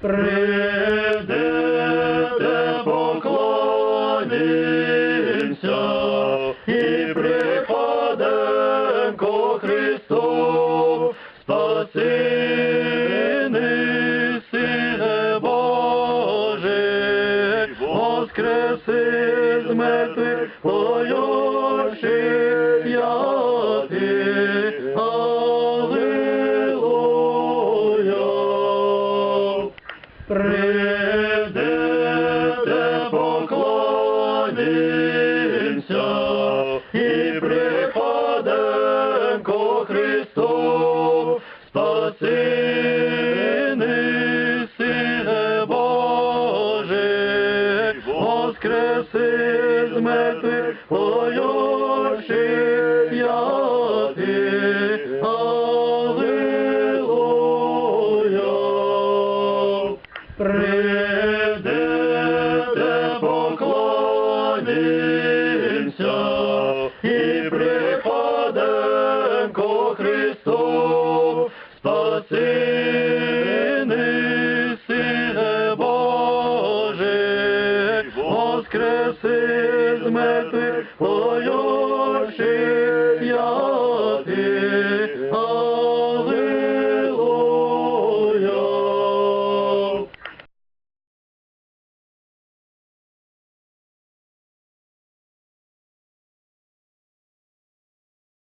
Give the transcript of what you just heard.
Прийдете, поклонимся і припадем ко Христу, спасини, Сине Божий, воскреси з мертвих поклонимся і припадем ко Христу, спасини, Сине Божий, воскреси з мертвих поющих святих. Поклонимся і припадем ко Христу, спасини, Сине Божий, воскреси з мертвих